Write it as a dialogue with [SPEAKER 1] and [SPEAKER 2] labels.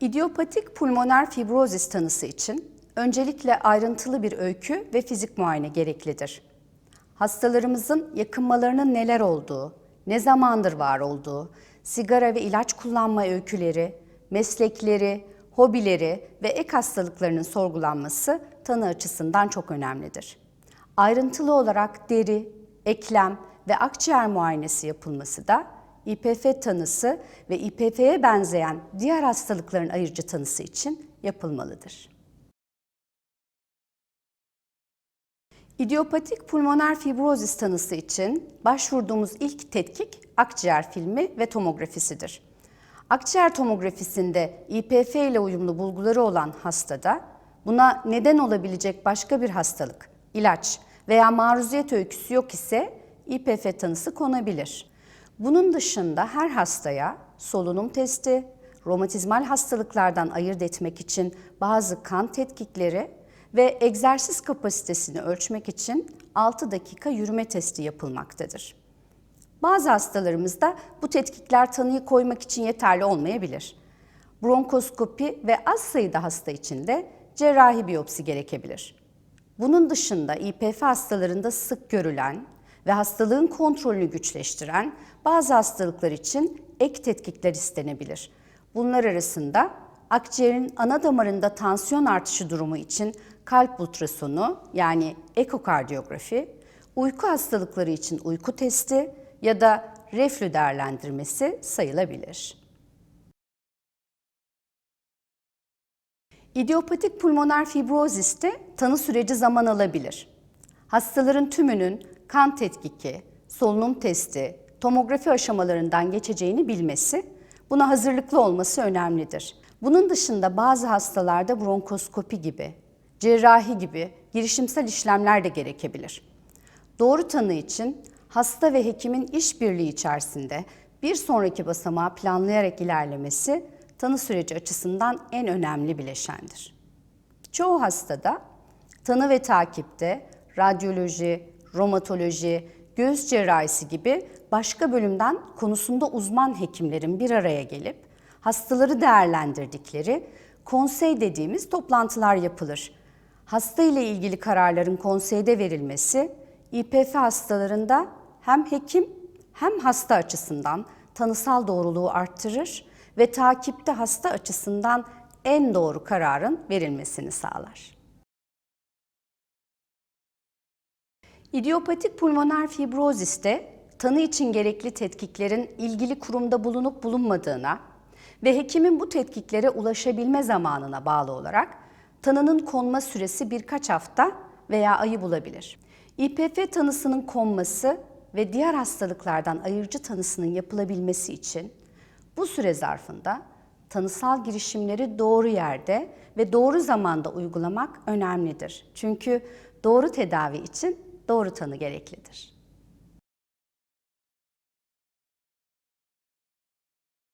[SPEAKER 1] İdiopatik pulmoner fibrozis tanısı için öncelikle ayrıntılı bir öykü ve fizik muayene gereklidir. Hastalarımızın yakınmalarının neler olduğu, ne zamandır var olduğu, sigara ve ilaç kullanma öyküleri, meslekleri, hobileri ve ek hastalıklarının sorgulanması tanı açısından çok önemlidir. Ayrıntılı olarak deri, eklem ve akciğer muayenesi yapılması da İPF tanısı ve İPF'ye benzeyen diğer hastalıkların ayırıcı tanısı için yapılmalıdır. İdiopatik pulmoner fibrozis tanısı için başvurduğumuz ilk tetkik akciğer filmi ve tomografisidir. Akciğer tomografisinde İPF ile uyumlu bulguları olan hastada buna neden olabilecek başka bir hastalık, ilaç veya maruziyet öyküsü yok ise İPF tanısı konabilir. Bunun dışında her hastaya solunum testi, romatizmal hastalıklardan ayırt etmek için bazı kan tetkikleri ve egzersiz kapasitesini ölçmek için 6 dakika yürüme testi yapılmaktadır. Bazı hastalarımızda bu tetkikler tanıyı koymak için yeterli olmayabilir. Bronkoskopi ve az sayıda hasta için de cerrahi biyopsi gerekebilir. Bunun dışında İPF hastalarında sık görülen ve hastalığın kontrolünü güçleştiren bazı hastalıklar için ek tetkikler istenebilir. Bunlar arasında akciğerin ana damarında tansiyon artışı durumu için kalp ultrasonu yani ekokardiyografi, uyku hastalıkları için uyku testi ya da reflü değerlendirmesi sayılabilir. İdiopatik pulmoner fibroziste tanı süreci zaman alabilir. Hastaların tümünün kan tetkiki, solunum testi, tomografi aşamalarından geçeceğini bilmesi, buna hazırlıklı olması önemlidir. Bunun dışında bazı hastalarda bronkoskopi gibi, cerrahi gibi girişimsel işlemler de gerekebilir. Doğru tanı için hasta ve hekimin işbirliği içerisinde bir sonraki basamağı planlayarak ilerlemesi tanı süreci açısından en önemli bileşendir. Çoğu hastada tanı ve takipte radyoloji, romatoloji, göğüs cerrahisi gibi başka bölümden konusunda uzman hekimlerin bir araya gelip hastaları değerlendirdikleri konsey dediğimiz toplantılar yapılır. Hasta ile ilgili kararların konseyde verilmesi İPF hastalarında hem hekim hem hasta açısından tanısal doğruluğu arttırır ve takipte hasta açısından en doğru kararın verilmesini sağlar. İdiopatik pulmoner fibroziste tanı için gerekli tetkiklerin ilgili kurumda bulunup bulunmadığına ve hekimin bu tetkiklere ulaşabilme zamanına bağlı olarak tanının konma süresi birkaç hafta veya ayı bulabilir. İPF tanısının konması ve diğer hastalıklardan ayırıcı tanısının yapılabilmesi için bu süre zarfında tanısal girişimleri doğru yerde ve doğru zamanda uygulamak önemlidir. Çünkü doğru tedavi için doğru tanı gereklidir.